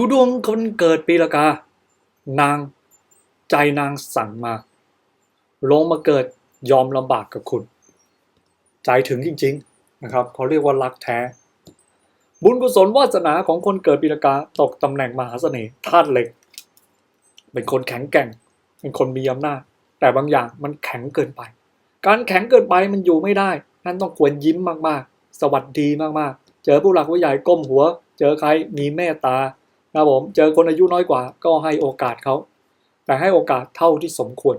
ดูดวงคนเกิดปีละกา นางใจนางสั่งมา ลงมาเกิดยอมลำบากกับคุณ ใจถึงจริง ๆนะครับเขาเรียกว่ารักแท้ บุญกุศลวาสนาของคนเกิดปีละกาตกตำแหน่งมหาเสน่ห์ธาตุเหล็ก เป็นคนแข็งแกร่ง เป็นคนมีอำนาจ แต่บางอย่างมันแข็งเกินไป การแข็งเกินไปมันอยู่ไม่ได้นั่นต้องควรยิ้มมากๆ สวัสดีมากๆ เจอผู้หลักผู้ใหญ่ก้มหัว เจอใครมีเมตตา นะผมเจอคนอายุน้อยกว่า ก็ให้โอกาสเขา แต่ให้โอกาสเท่าที่สมควร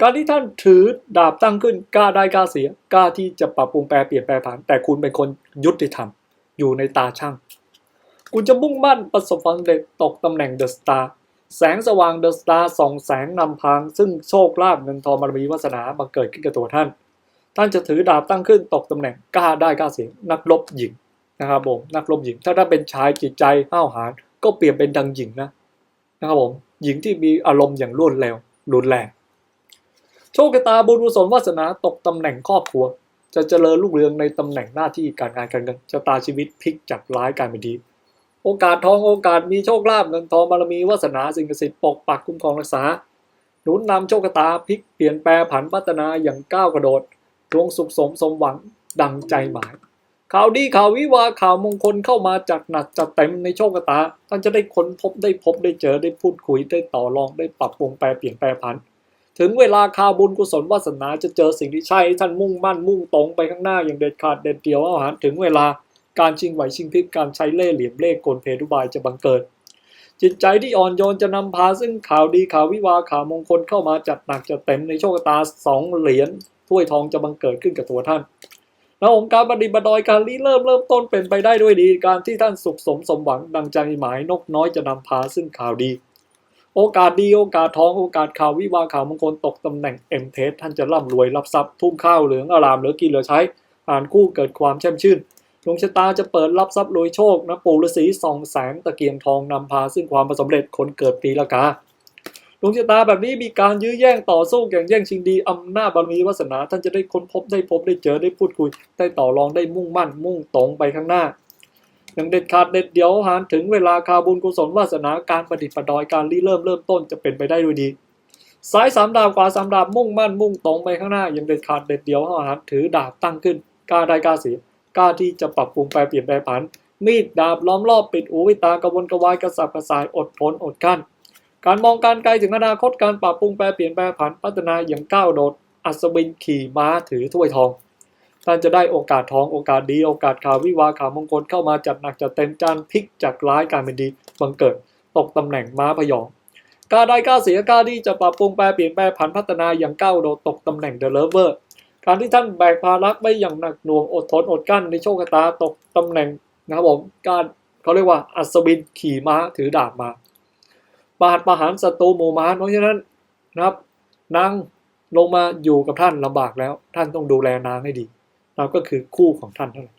การที่ท่านถือดาบตั้งขึ้นกล้าได้กล้าเสียกล้าที่จะปรับปรุงแปลเปลี่ยนแปลผัน แต่คุณเป็นคนยุติธรรมอยู่ในตาช่าง คุณจะมุ่งมั่นประสบความสำเร็จตกตำแหน่งเดอะสตาร์แสงสว่างเดอะสตาร์ส่องแสงนำพาง ซึ่งโชคลาภเงินทองบารมีวาสนาบังเกิดขึ้นกับตัวท่าน ท่านจะถือดาบตั้งขึ้นตกตำแหน่งกล้าได้กล้าเสียนักรบหญิง นะครับผมนักรบหญิง ถ้าท่าเป็นชายจิตใจห้าวหาญก็เปลี่ยนเป็นดังหญิงนะนะครับผมหญิงที่มีอารมณ์อย่างรวดเร็วรุนแรงโชคชะตาบุญกุศลวาสนาตกตำแหน่งครอบครัว จะเจริญรุ่งเรืองในตำแหน่งหน้าที่การงานการเงินชะตาชีวิตพลิกจากร้ายกลายเป็นดีโอกาสทองโอกาสมีโชคลาภเงินทองบารมีวาสนาสิ่งศักดิ์สิทธิ์ปกปักคุ้มครองรักษาหนุนนำโชคชะตาพลิกเปลี่ยนแปลผันพัฒนาอย่างก้าวกระโดดดวงสุขสมสมหวังดังใจหมาย ข่าวดีข่าววิวาข่าวมงคลเข้ามาจัดหนักจัดเต็มในโชคตา ท่านจะได้ค้นพบได้พบได้เจอได้พูดคุยได้ต่อรองได้ปรับปรุงแปลเปลี่ยนแปลผันถึงเวลาข่าวบุญกุศลวาสนาจะเจอสิ่งที่ใช้ท่านมุ่งมั่นมุ่งตรงไปข้างหน้าอย่างเด็ดขาดเด็ดเดี่ยวอาหารถึงเวลาการชิงไหวชิงพริบการใช้เล่ห์เหลี่ยมเล่ห์กลเพทุบายจะบังเกิด จิตใจที่อ่อนโยนจะนำพาซึ่งข่าวดีข่าววิวาข่าวมงคลเข้ามาจัดหนักจัดเต็มในโชคตาสองเหรียญถ้วยทองจะบังเกิดขึ้นกับตัวท่าน แล้วองค์การปฏิบัติดอยการรีเริ่มเริ่มต้นเป็นไปได้ด้วยดี การที่ท่านสุขสมสมหวังดังใจหมายนกน้อยจะนำพาซึ่งข่าวดี โอกาสดีโอกาสทองโอกาสข่าววิวาข่าวมงคลตกตำแหน่งเอ็มเทสท่านจะร่ำรวยรับทรัพย์ทุ่มข้าวเหลืองอารามเหลือกินเหลือใช้อ่านคู่เกิดความแช่มชื่นดวงชะตาจะเปิดรับทรัพย์รวยโชคนะปู่ฤาษีส่องแสงตะเกียงทองนำพาซึ่งความประสบเร็จคนเกิดปีละกา ดวงชะตาแบบนี้มีการยื้อแย่งต่อสู้แข่งแย่งชิงดีอำนาจบารมีวาสนา ท่านจะได้ค้นพบได้พบได้เจอได้พูดคุย ได้ต่อรองได้มุ่งมั่น มุ่งตรงไปข้างหน้าอย่างเด็ดขาดเด็ดเดียวหานถึงเวลาคาบุญกุศลวาสนาการประดิษฐ์ประดอยการริเริ่มเริ่มต้นจะเป็นไปได้ด้วยดีซ้ายสามดาบขวาสามดาบมุ่งมั่นมุ่งตรงไปข้างหน้าอย่างเด็ดขาดเด็ดเดียวหานถือดาบตั้งขึ้นกล้าได้กล้าเสียกล้าที่จะปรับปรุงแปลเปลี่ยนแปลผันมีดดาบล้อมรอบปิดหูวิตากระวนกระวายกระสับกระส่ายอดทนอดกั้น การมองการไกลถึงอนาคตการปรับปรุงแปลเปลี่ยนแปลผันพัฒนาอย่างก้าวโดด อัศวินขี่ม้าถือถ้วยทอง ท่านจะได้โอกาสทองโอกาสดีโอกาสข่าววิวาข่าวมงคลเข้ามาจัดหนักจัดเต็มจานพลิกจากร้ายกลารเป็นดีบังเกิด ตกตำแหน่งม้าพยองกาได้กล้าเสียกล้าที่จะปรับปรุงแปลเปลี่ยนแปลผันพัฒนาอย่างก้าวโดดตกตำแหน่งเดอะเลเวอร์การที่ท่านแบกภาระไม่อย่างหนักหน่วงอดทนอดกั้นในโชคชะตาตกตำแหน่งนะครับผมการเขาเรียกว่าอัศวินขี่ม้าถือดาบมา ปาดประหารศัตรูหมู่มารเพราะฉะนั้นนะครับนางลงมาอยู่กับท่านลำบากแล้ว ท่านต้องดูแลนางให้ดีนางก็คือคู่ของท่านเท่านั้น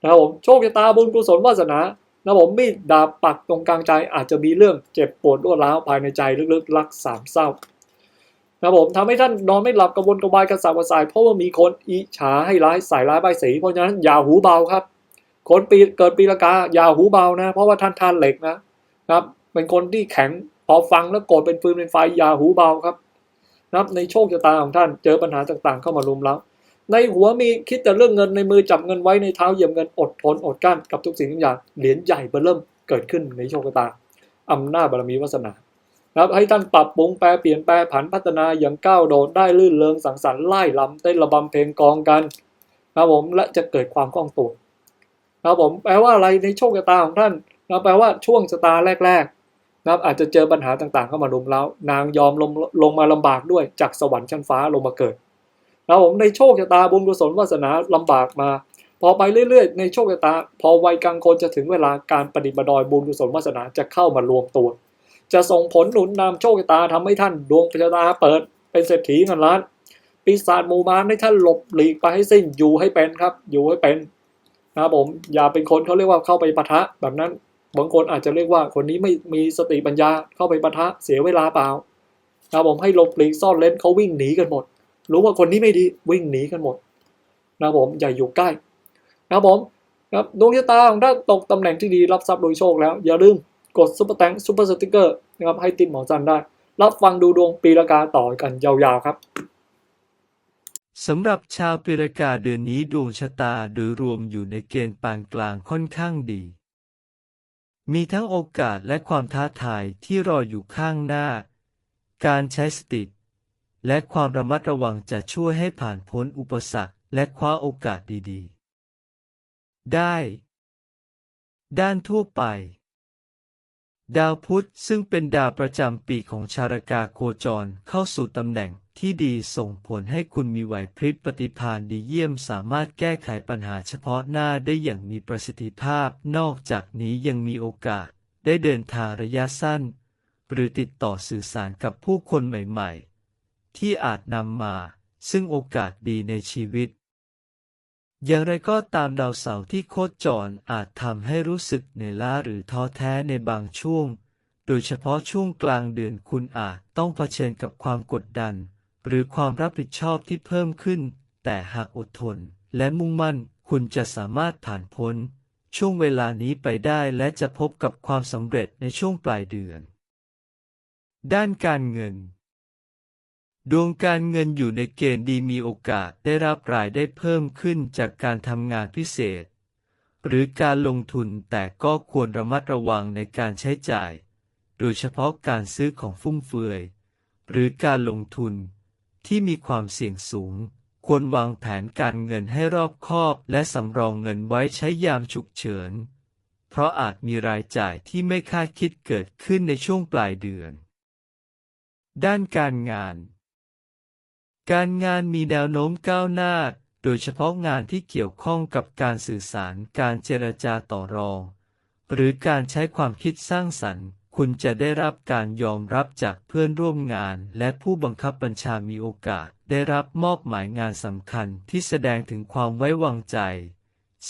นะครับผมโชคชะตาบุญกุศลวาสนานะผมมีดดาบปักตรงกลางใจอาจจะมีเรื่องเจ็บปวดรวดร้าวภายในใจลึกๆรักสามเศร้านะครับผมทำให้ท่านนอนไม่หลับกระวนกระวายกระสับกระส่ายเพราะว่ามีคนอิจฉาให้ร้ายใส่ร้ายใบสี เพราะฉะนั้นอย่าหูเบาครับ คนปีเกิดปีละกาอย่าหูเบานะ เพราะว่าท่านทานเหล็กนะครับ เป็นคนที่แข็งพอฟังแล้วโกรธเป็นฟืนเป็นไฟอย่าหูเบาครับนะครับในโชคชะตาของท่านเจอปัญหาต่างๆ เข้ามารุมแล้ว ในหัวมีคิดแต่เรื่องเงินในมือจับเงินไว้ในเท้าเหยียบเงินอดทนอดกลั้นกับทุกสิ่งทุกอย่างเหรียญใหญ่เบอร์เริ่มเกิดขึ้นในโชคชะตาอำนาจบารมีวาสนานะครับให้ท่านปรับปรุงแปลเปลี่ยนแปลผันพัฒนาอย่างก้าวโดดได้ลื่นเริงสังสรรค์ไล่ลำเต้นระบำเพลงกองกันนะผมและจะเกิดความคล่องตัวนะผมแปลว่าอะไรในโชคชะตาของท่านนะแปลว่าช่วงชะตาแรก ๆ นะครับอาจจะเจอปัญหาต่างๆ เข้ามารุมแล้วนางยอมลงลงมาลำบากด้วยจากสวรรค์ชั้นฟ้าลงมาเกิดนะผมในโชคชะตาบุญกุศลวาสนาลำบากมา พอไปเรื่อยๆ ในโชคชะตา พอวัยกลางคนจะถึงเวลาการปฏิบัติดอยบุญกุศลวาสนาจะเข้ามารวมตัว จะส่งผลหนุนนำโชคชะตาทำให้ท่านดวงชะตาเปิด เป็นเศรษฐีเงินล้านปีศาจมูมารให้ท่านหลบหลีกไปให้สิ้นอยู่ให้เป็นครับ อยู่ให้เป็นนะผมอย่าเป็นคนเขาเรียกว่าเข้าไปปะทะแบบนั้น บางคนอาจจะเรียกว่าคนนี้ไม่มีสติปัญญาเข้าไปปะทะเสียเวลาเปล่านะผมให้หลบหลีกซ่อนเล้นเขาวิ่งหนีกันหมด รู้ว่าคนนี้ไม่ดีวิ่งหนีกันหมดนะผมอย่าอยู่ใกล้นะผมครับดวงชะตาของท่านตกตำแหน่งที่ดีรับทรัพย์โดยโชคแล้ว อย่าลืมกดซุปเปอร์แตงซุปเปอร์สติกเกอร์นะครับให้ติดหมอจันได้ รับฟังดูดวงปีละกาต่อกันยาวๆครับสำหรับชาวปีรากาเดือนนี้ดวงชะตาโดยรวมอยู่ในเกณฑ์ปานกลางค่อนข้างดี มีทั้งโอกาสและความท้าทายที่รออยู่ข้างหน้า การใช้สติ และความระมัดระวังจะช่วยให้ผ่านพ้นอุปสรรคและคว้าโอกาสดีๆ ได้ ด้านทั่วไป ดาวพุธซึ่งเป็นดาวประจำปีของชาวรากาโคจรเข้าสู่ตำแหน่ง ที่ดีส่งผลให้คุณมีไหวพริบปฏิภาณดีเยี่ยมสามารถแก้ไขปัญหาเฉพาะหน้าได้อย่างมีประสิทธิภาพ นอกจากนี้ยังมีโอกาสได้เดินทางระยะสั้น หรือติดต่อสื่อสารกับผู้คนใหม่ๆ ที่อาจนำมา ซึ่งโอกาสดีในชีวิต อย่างไรก็ตามดาวเสาร์ที่โคจรอาจทำให้รู้สึกเหนื่อยล้าหรือท้อแท้ในบางช่วง โดยเฉพาะช่วงกลางเดือนคุณอาจต้องเผชิญกับความกดดัน หรือความรับผิดชอบที่เพิ่มขึ้น แต่หากอดทน และมุ่งมั่น คุณจะสามารถผ่านพ้น ช่วงเวลานี้ไปได้และจะพบกับความสำเร็จในช่วงปลายเดือน ด้านการเงิน ดวงการเงินอยู่ในเกณฑ์ดีมีโอกาสได้รับรายได้เพิ่มขึ้นจากการทำงานพิเศษ หรือการลงทุนแต่ก็ควรระมัดระวังในการใช้จ่าย โดยเฉพาะการซื้อของฟุ่มเฟือย หรือการลงทุน ที่มีความเสี่ยงสูง ควรวางแผนการเงินให้รอบคอบและสำรองเงินไว้ใช้ยามฉุกเฉิน เพราะอาจมีรายจ่ายที่ไม่คาดคิดเกิดขึ้นในช่วงปลายเดือน ด้านการงาน การงานมีแนวโน้มก้าวหน้า โดยเฉพาะงานที่เกี่ยวข้องกับการสื่อสารการเจรจาต่อรอง หรือการใช้ความคิดสร้างสรรค์ คุณจะได้รับการยอมรับจากเพื่อนร่วมงาน และผู้บังคับบัญชามีโอกาส ได้รับมอบหมายงานสำคัญที่แสดงถึงความไว้วางใจ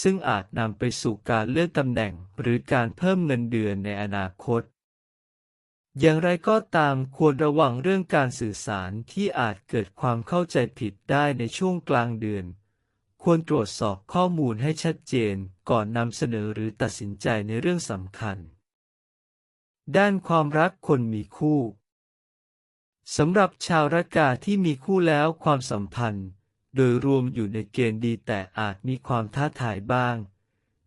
ซึ่งอาจนำไปสู่การเลื่อนตำแหน่ง หรือการเพิ่มเงินเดือนในอนาคต อย่างไรก็ตามควรระวังเรื่องการสื่อสารที่อาจเกิดความเข้าใจผิดได้ในช่วงกลางเดือน ควรตรวจสอบข้อมูลให้ชัดเจนก่อนนำเสนอหรือตัดสินใจในเรื่องสำคัญ ด้านความรักคนมีคู่สำหรับชาวรักกาที่มีคู่แล้วความสัมพันธ์ โดยรวมอยู่ในเกณฑ์ดีแต่อาจมีความท้าทายบ้าง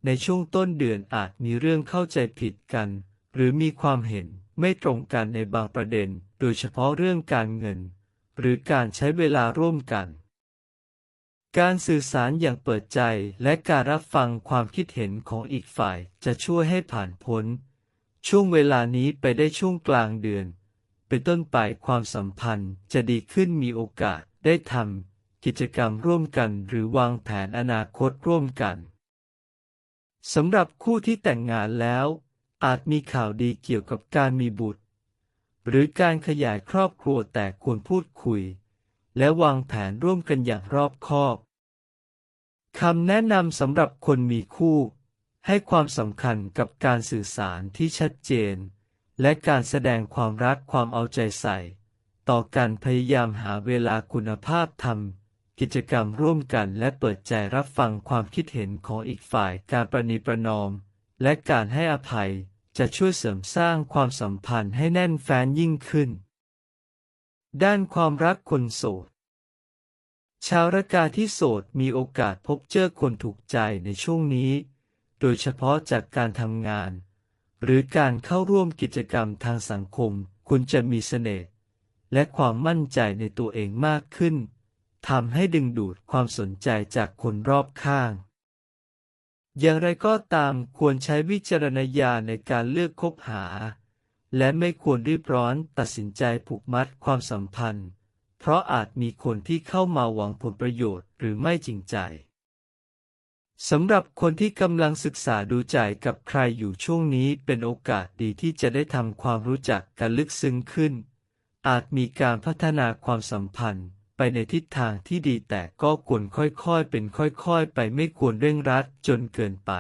ในช่วงต้นเดือนอาจมีเรื่องเข้าใจผิดกัน หรือมีความเห็นไม่ตรงกันในบางประเด็น โดยเฉพาะเรื่องการเงิน หรือการใช้เวลาร่วมกัน การสื่อสารอย่างเปิดใจและการรับฟังความคิดเห็นของอีกฝ่ายจะช่วยให้ผ่านพ้น ช่วงเวลานี้ไปได้ช่วงกลางเดือน เป็นต้นไปความสัมพันธ์จะดีขึ้นมีโอกาสได้ทำกิจกรรมร่วมกันหรือวางแผนอนาคตร่วมกันสำหรับคู่ที่แต่งงานแล้ว อาจมีข่าวดีเกี่ยวกับการมีบุตร หรือการขยายครอบครัวแต่ควรพูดคุย และวางแผนร่วมกันอย่างรอบคอบคำแนะนำสำหรับคนมีคู่ ให้ความสำคัญกับการสื่อสารที่ชัดเจน และการแสดงความรักความเอาใจใส่ ต่อการพยายามหาเวลาคุณภาพทำกิจกรรมร่วมกันและเปิดใจรับฟังความคิดเห็นของอีกฝ่ายการประนีประนอม และการให้อภัยจะช่วยเสริมสร้างความสัมพันธ์ให้แน่นแฟ้นยิ่งขึ้น ด้านความรักคนโสด ชาวรากาที่โสดมีโอกาสพบเจอคนถูกใจในช่วงนี้ โดยเฉพาะจากการทำงาน หรือการเข้าร่วมกิจกรรมทางสังคม คุณจะมีเสน่ห์และความมั่นใจในตัวเองมากขึ้นทำให้ดึงดูดความสนใจจากคนรอบข้าง อย่างไรก็ตามควรใช้วิจารณญาณในการเลือกคบหา และไม่ควรรีบร้อนตัดสินใจผูกมัดความสัมพันธ์ เพราะอาจมีคนที่เข้ามาหวังผลประโยชน์หรือไม่จริงใจ สำหรับคนที่กำลังศึกษาดูใจกับใครอยู่ช่วงนี้เป็นโอกาสดีที่จะได้ทำความรู้จักกันลึกซึ้งขึ้น อาจมีการพัฒนาความสัมพันธ์ไปในทิศทางที่ดีแต่ก็ควรค่อยๆ เป็นค่อยๆ ไปไม่ควรเร่งรัดจนเกินไป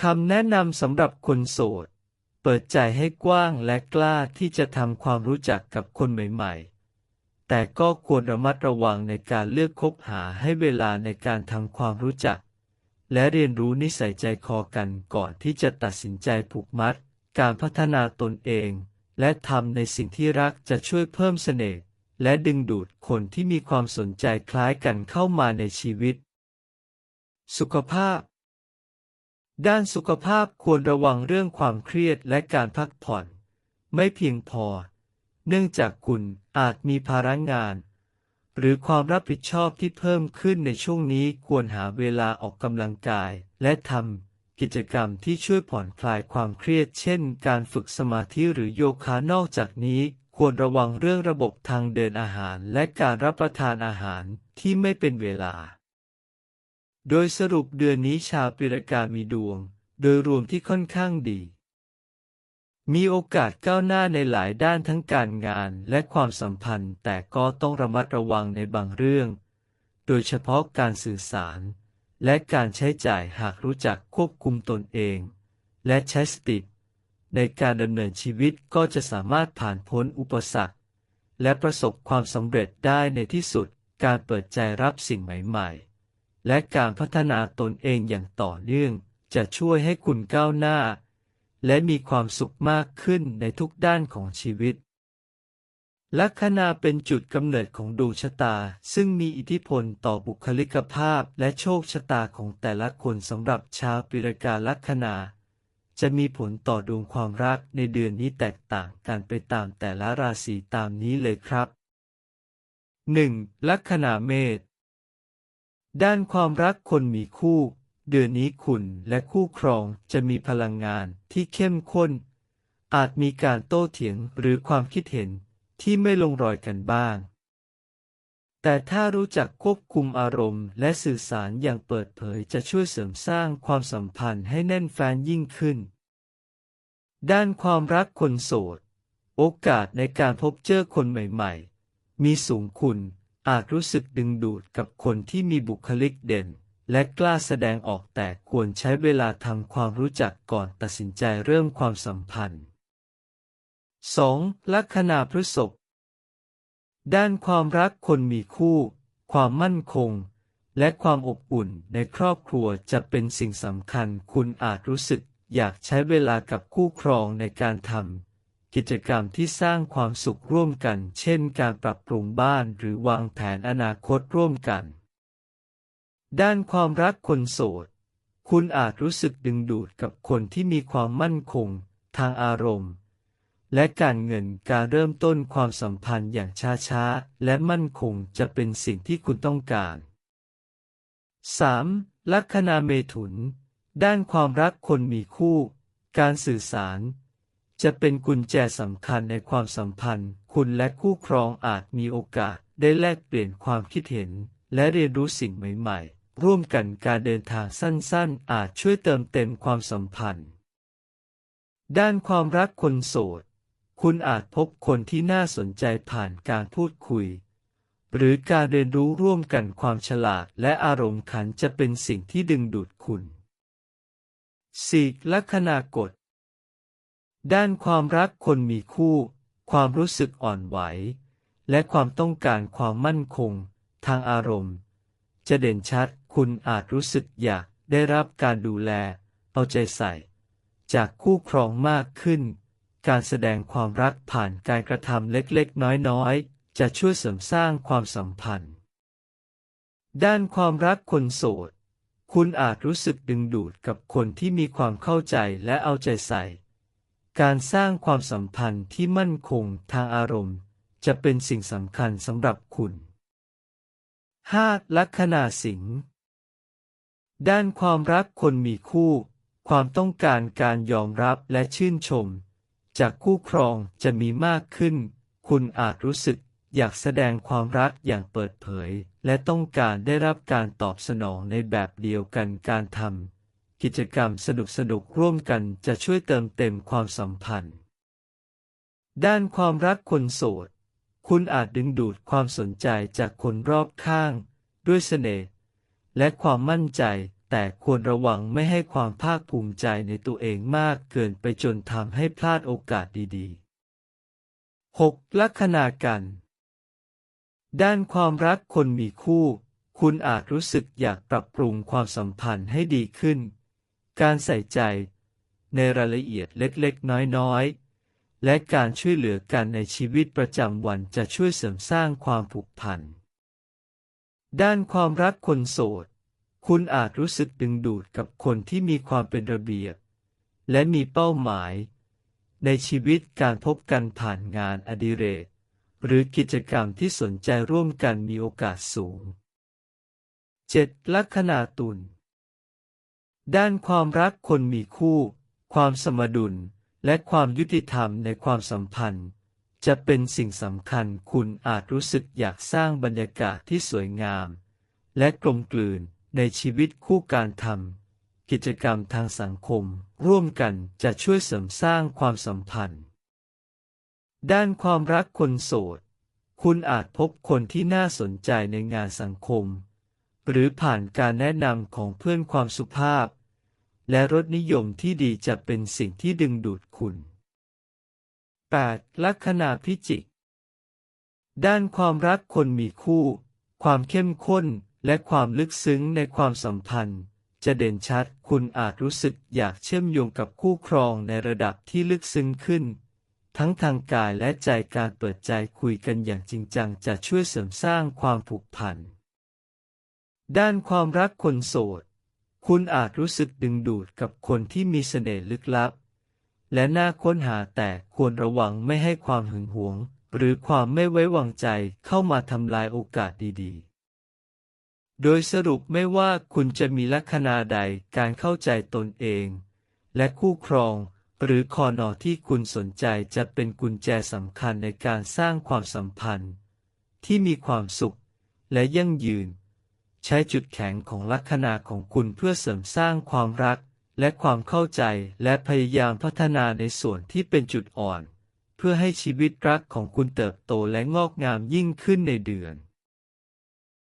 คำแนะนำสำหรับคนโสด เปิดใจให้กว้างและกล้าที่จะทำความรู้จักกับคนใหม่ๆ แต่ก็ควรระมัดระวังในการเลือกคบหาให้เวลาในการทำความรู้จัก และเรียนรู้นิสัยใจคอกันก่อนที่จะตัดสินใจผูกมัด การพัฒนาตนเอง และทำในสิ่งที่รักจะช่วยเพิ่มเสน่ห์และดึงดูดคนที่มีความสนใจคล้ายกันเข้ามาในชีวิต สุขภาพ ด้านสุขภาพควรระวังเรื่องความเครียดและการพักผ่อน ไม่เพียงพอ เนื่องจากคุณอาจมีภาระงาน หรือความรับผิดชอบที่เพิ่มขึ้นในช่วงนี้ควรหาเวลาออกกำลังกาย และทำกิจกรรมที่ช่วยผ่อนคลายความเครียด เช่น การฝึกสมาธิหรือโยคะ นอกจากนี้ควรระวังเรื่องระบบทางเดินอาหารและการรับประทานอาหารที่ไม่เป็นเวลา โดยสรุปเดือนนี้ชาวปีรกามีดวง โดยรวมที่ค่อนข้างดี มีโอกาสก้าวหน้าในหลายด้านทั้งการงานและความสัมพันธ์ แต่ก็ต้องระมัดระวังในบางเรื่อง โดยเฉพาะการสื่อสาร และการใช้จ่ายหากรู้จักควบคุมตนเอง และใช้สติในการดำเนินชีวิตก็จะสามารถผ่านพ้นอุปสรรค และประสบความสำเร็จได้ในที่สุดการเปิดใจรับสิ่งใหม่ ๆ และการพัฒนาตนเองอย่างต่อเนื่องจะช่วยให้คุณก้าวหน้า และมีความสุขมากขึ้นในทุกด้านของชีวิต ลัคนาเป็นจุดกำเนิดของดวงชะตา ซึ่งมีอิทธิพลต่อบุคลิกภาพและโชคชะตาของแต่ละคนสำหรับชาวปีรกาลัคนา จะมีผลต่อดวงความรักในเดือนนี้แตกต่างกันไปตามแต่ละราศีตามนี้เลยครับ 1. ลัคนาเมษด้านความรักคนมีคู่ เดือนนี้คุณและคู่ครองจะมีพลังงานที่เข้มข้น อาจมีการโต้เถียงหรือความคิดเห็นที่ไม่ลงรอยกันบ้าง แต่ถ้ารู้จักควบคุมอารมณ์และสื่อสารอย่างเปิดเผยจะช่วยเสริมสร้างความสัมพันธ์ให้แน่นแฟนยิ่งขึ้น ด้านความรักคนโสด โอกาสในการพบเจอคนใหม่ๆ มีสูงคุณอาจรู้สึกดึงดูดกับคนที่มีบุคลิกเด่น และกล้าแสดงออกแต่ควรใช้เวลาทำความรู้จักก่อนตัดสินใจเริ่มความสัมพันธ์ 2. ลัคนาพฤษภด้านความรักคนมีคู่ ความมั่นคง และความอบอุ่นในครอบครัวจะเป็นสิ่งสำคัญคุณอาจรู้สึกอยากใช้เวลากับคู่ครองในการทำกิจกรรมที่สร้างความสุขร่วมกัน เช่นการปรับปรุงบ้านหรือวางแผนอนาคตร่วมกัน ด้านความรักคนโสด คุณอาจรู้สึกดึงดูดกับคนที่มีความมั่นคง ทางอารมณ์ และการเงินการเริ่มต้นความสัมพันธ์อย่างช้าๆ และมั่นคงจะเป็นสิ่งที่คุณต้องการ 3. ลัคนาเมถุน ด้านความรักคนมีคู่ การสื่อสาร จะเป็นกุญแจสำคัญในความสัมพันธ์ คุณและคู่ครองอาจมีโอกาสได้แลกเปลี่ยนความคิดเห็น และเรียนรู้สิ่งใหม่ๆ ร่วมกันการเดินทางสั้นๆ อาจช่วยเติมเต็มความสัมพันธ์ ด้านความรักคนโสด คุณอาจพบคนที่น่าสนใจผ่านการพูดคุย หรือการเรียนรู้ร่วมกันความฉลาดและอารมณ์ขันจะเป็นสิ่งที่ดึงดูดคุณ 4. ลัคนากฎ ด้านความรักคนมีคู่ ความรู้สึกอ่อนไหว และความต้องการความมั่นคง ทางอารมณ์ จะเด่นชัด คุณอาจรู้สึกอยากได้รับการดูแล เอาใจใส่ จากคู่ครองมากขึ้น การแสดงความรักผ่านการกระทำเล็กๆ น้อยๆ จะช่วยเสริมสร้างความสัมพันธ์ ด้านความรักคนโสด คุณอาจรู้สึกดึงดูดกับคนที่มีความเข้าใจและเอาใจใส่ การสร้างความสัมพันธ์ที่มั่นคงทางอารมณ์ จะเป็นสิ่งสำคัญสำหรับคุณ 5. ลัคนาสิงห์ ด้านความรักคนมีคู่ ความต้องการการยอมรับและชื่นชม จากคู่ครองจะมีมากขึ้น คุณอาจรู้สึกอยากแสดงความรักอย่างเปิดเผย และต้องการได้รับการตอบสนองในแบบเดียวกันการทำกิจกรรมสนุกสนุกร่วมกันจะช่วยเติมเต็มความสัมพันธ์ ด้านความรักคนโสด คุณอาจดึงดูดความสนใจจากคนรอบข้าง ด้วยเสน่ห์และความมั่นใจ แต่ควรระวังไม่ให้ความภาคภูมิใจในตัวเองมากเกินไปจนทำให้พลาดโอกาสดีๆ 6. ลัคนากัน ด้านความรักคนมีคู่ คุณอาจรู้สึกอยากปรับปรุงความสัมพันธ์ให้ดีขึ้น การใส่ใจ ในรายละเอียดเล็กๆ น้อยๆ และการช่วยเหลือกันในชีวิตประจำวันจะช่วยเสริมสร้างความผูกพัน ด้านความรักคนโสด คุณอาจรู้สึกดึงดูดกับคนที่มีความเป็นระเบียบ และมีเป้าหมาย ในชีวิตการพบกันผ่านงานอดิเรก หรือกิจกรรมที่สนใจร่วมกันมีโอกาสสูง 7. ลัคนาตุลด้านความรักคนมีคู่ ความสมดุล และความยุติธรรมในความสัมพันธ์ จะเป็นสิ่งสำคัญคุณอาจรู้สึกอยากสร้างบรรยากาศที่สวยงาม และกลมกลืน ในชีวิตคู่การทำกิจกรรมทางสังคม ร่วมกันจะช่วยเสริมสร้างความสัมพันธ์ ด้านความรักคนโสด คุณอาจพบคนที่น่าสนใจในงานสังคม หรือผ่านการแนะนำของเพื่อนความสุภาพ และรสนิยมที่ดีจะเป็นสิ่งที่ดึงดูดคุณ 8. ลัคนาพิจิก ด้านความรักคนมีคู่ ความเข้มข้น และความลึกซึ้งในความสัมพันธ์ จะเด่นชัด คุณอาจรู้สึกอยากเชื่อมโยงกับคู่ครองในระดับที่ลึกซึ้งขึ้น ทั้งทางกายและใจการเปิดใจคุยกันอย่างจริงจังจะช่วยเสริมสร้างความผูกพัน ด้านความรักคนโสด คุณอาจรู้สึกดึงดูดกับคนที่มีเสน่ห์ลึกลับ และน่าค้นหาแต่ควรระวังไม่ให้ความหึงหวง หรือความไม่ไว้วางใจเข้ามาทำลายโอกาสดีๆ โดยสรุปไม่ว่าคุณจะมีลัคนาใดการเข้าใจตนเอง และคู่ครอง หรือคอนอที่คุณสนใจจะเป็นกุญแจสำคัญในการสร้างความสัมพันธ์ ที่มีความสุข และยั่งยืน ใช้จุดแข็งของลัคนาของคุณเพื่อเสริมสร้างความรัก และความเข้าใจและพยายามพัฒนาในส่วนที่เป็นจุดอ่อน เพื่อให้ชีวิตรักของคุณเติบโตและงอกงามยิ่งขึ้นในเดือน